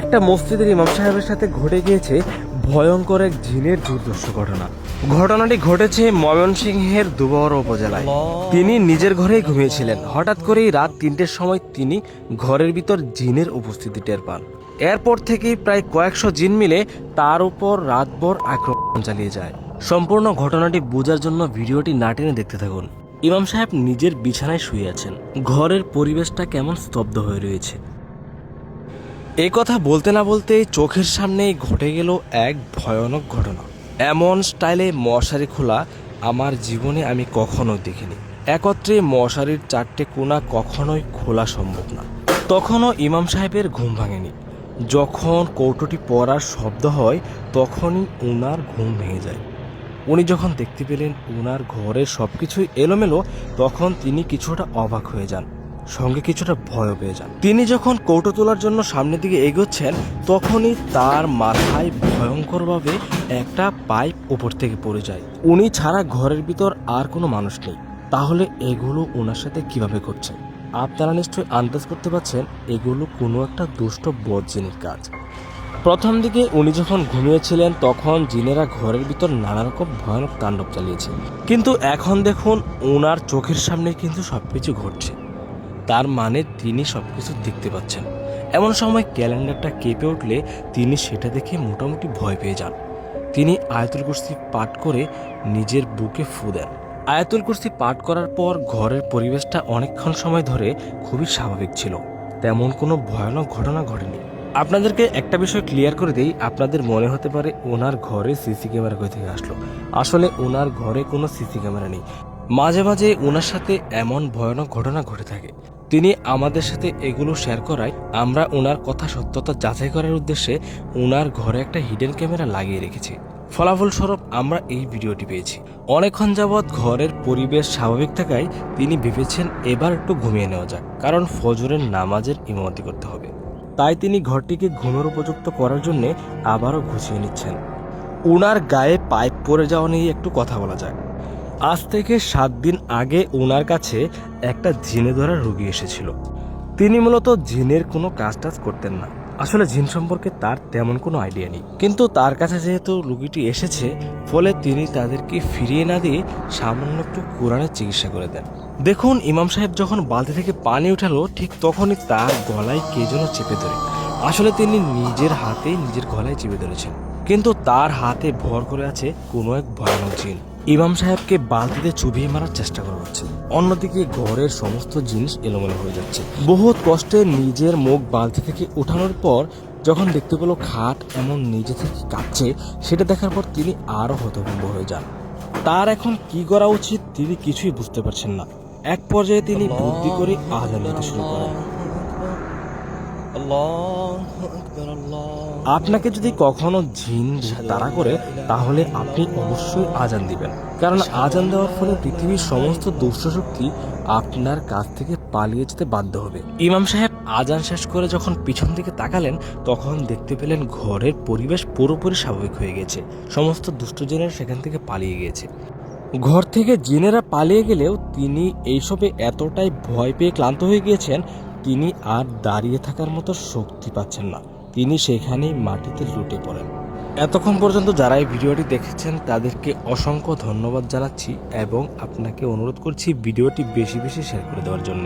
একটা মসজিদের ইমাম সাহেবের সাথে ঘটে গিয়েছে ভয়ঙ্কর এক জিনের দুর্দর্শ ঘটনা। ঘটনাটি ঘটেছে ময়মনসিংহের দুবর উপজেলায়। তিনি নিজের ঘরেই ঘুমিয়েছিলেন। হঠাৎ করেই রাত তিনটের সময় তিনি ঘরের ভিতর জিনের উপস্থিতি টের পান। এরপর থেকেই প্রায় কয়েকশো জিন মিলে তার উপর রাতভর আক্রমণ চালিয়ে যায়। সম্পূর্ণ ঘটনাটি বোঝার জন্য ভিডিওটি না টেনে দেখতে থাকুন। ইমাম সাহেব নিজের বিছানায় শুয়ে আছেন। ঘরের পরিবেশটা কেমন স্তব্ধ হয়ে রয়েছে। এই কথা বলতে না বলতে চোখের সামনেই ঘটে গেল এক ভয়ানক ঘটনা। এমন স্টাইলে মশারি খোলা আমার জীবনে আমি কখনো দেখিনি। একত্রে মশারির চারটে কোনা কখনোই খোলা সম্ভব না। তখনও ইমাম সাহেবের ঘুম ভাঙেনি। যখন কৌটোটি পড়ার শব্দ হয়, তখনই ওনার ঘুম ভেঙে যায়। উনি যখন দেখতে পেলেন ওনার ঘরের সব কিছুই এলোমেলো, তখন তিনি কিছুটা অবাক হয়ে যান। সঙ্গে কিছুটা ভয় পেয়ে যান। তিনি যখন কৌটো তোলার জন্য সামনের দিকে এগোচ্ছেন, তখনই তার মাথায় ভয়ঙ্করভাবে একটা পাইপ উপর থেকে পড়ে যায়। উনি ছাড়া ঘরের ভিতর আর কোনো মানুষ নেই। তাহলে এগুলো ওনার সাথে কীভাবে ঘটছে আপনারা নিশ্চয়ই আন্দাজ করতে পারছেন, এগুলো কোনো একটা দুষ্ট বজ্জিনের কাজ। প্রথম দিকে উনি যখন ঘুমিয়েছিলেন, তখন জিনেরা ঘরের ভিতর নানা রকম ভয়ানক তাণ্ডব চালিয়েছে। কিন্তু এখন দেখুন ওনার চোখের সামনে কিন্তু সবকিছু ঘটছে। তার মানে তিনি সবকিছু দেখতে পাচ্ছেন। এমন সময় ক্যালেন্ডারটা কেঁপে উঠলে তিনি সেটা দেখে মোটামুটি ভয় পেয়ে যান। তিনি আয়াতুল কুরসি পাঠ করে নিজের বুকে ফু দেন। আয়াতুল কুরসি পাঠ করার পর ঘরের পরিবেশটা অনেকক্ষণ সময় ধরে খুবই স্বাভাবিক ছিল। তেমন কোনো ভয়ানক ঘটনা ঘটেনি। আপনাদেরকে একটা বিষয় ক্লিয়ার করে দেই, আপনাদের মনে হতে পারে ওনার ঘরে সিসি ক্যামেরা কোথা থেকে আসলো। আসলে ওনার ঘরে কোনো সিসি ক্যামেরা নেই। মাঝে মাঝে ওনার সাথে এমন ভয়ানক ঘটনা ঘটে থাকে। তিনি আমাদের সাথে এগুলো শেয়ার করায় আমরা ওনার কথা সত্যতা যাচাই করার উদ্দেশ্যে ওনার ঘরে একটা হিডেন ক্যামেরা লাগিয়ে রেখেছি। ফলাফল স্বরূপ আমরা এই ভিডিওটি পেয়েছি। অনেকক্ষণ যাবৎ ঘরের পরিবেশ স্বাভাবিক থাকায় তিনি ভেবেছেন এবার একটু ঘুমিয়ে নেওয়া যাক, কারণ ফজরের নামাজের ইমামতি করতে হবে। তাই তিনি ঘরটিকে ঘুমের উপযুক্ত করার জন্যে আবারও ঘুষিয়ে নিচ্ছেন। উনার গায়ে পাইপ পড়ে যাওয়া নিয়ে একটু কথা বলা যাক। আজ থেকে সাত দিন আগে ওনার কাছে একটা জিনে ধরা রুগী এসেছিল। তিনি মূলত জিনের কোনো কাজ টাজ করতেন না। আসলে জিন সম্পর্কে তার তেমন কোনো আইডিয়া নেই। কিন্তু তার কাছে যেহেতু রুগীটি এসেছে, ফলে তিনি তাদেরকে ফিরিয়ে না দিয়ে সামান্য একটু কোরআনের চিকিৎসা করে দেন। দেখুন, ইমাম সাহেব যখন বালতি থেকে পানি উঠালো, ঠিক তখনই তার গলায় কে যেন চেপে ধরে। আসলে তিনি নিজের হাতে নিজের গলায় চেপে ধরেছেন। কিন্তু তার হাতে ভর করে আছে কোনো এক ভয়ানক জিন। ইমাম সাহেবকে বালতিতে চুবিয়ে মারার চেষ্টা করা হচ্ছে। অন্যদিকে ঘরের সমস্ত জিনিস এলোমেলো হয়ে যাচ্ছে। বহুত কষ্টে নিজের মুখ বালতি থেকে ওঠানোর পর যখন দেখতে পেল খাট এমন নিজে থেকে কাঁপছে, সেটা দেখার পর তিনি আরও হতভম্ব হয়ে যান। তার এখন কি করা উচিত তিনি কিছুই বুঝতে পারছেন না। এক পর্যায়ে তিনি বুদ্ধি করে আজান শুরু করেন। আপনাকে যদি কখনো জিন তাড়া করে তাহলে আপনি অবশ্যই আজান দিবেন। কারণ আজান দেওয়ার ফলে পৃথিবীর সমস্ত দুষ্ট শক্তি আপনার কাছ থেকে পালিয়ে যেতে বাধ্য হবে। ইমাম সাহেব আজান শেষ করে যখন পিছন দিকে তাকালেন তখন দেখতে পেলেন ঘরের পরিবেশ পুরোপুরি স্বাভাবিক হয়ে গেছে। সমস্ত দুষ্ট জিনের সেখান থেকে পালিয়ে গিয়েছে। ঘর থেকে জিনেরা পালিয়ে গেলেও তিনি এইসবে এতটাই ভয় পেয়ে ক্লান্ত হয়ে গিয়েছেন তিনি আর দাঁড়িয়ে থাকার মতো শক্তি পাচ্ছেন না। তিনি সেখানেই মাটিতে লুটে পড়েন। এতক্ষণ পর্যন্ত যারা এই ভিডিওটি দেখেছেন, তাদেরকে অসংখ্য ধন্যবাদ জানাচ্ছি এবং আপনাকে অনুরোধ করছি ভিডিওটি বেশি বেশি শেয়ার করে দেওয়ার জন্য।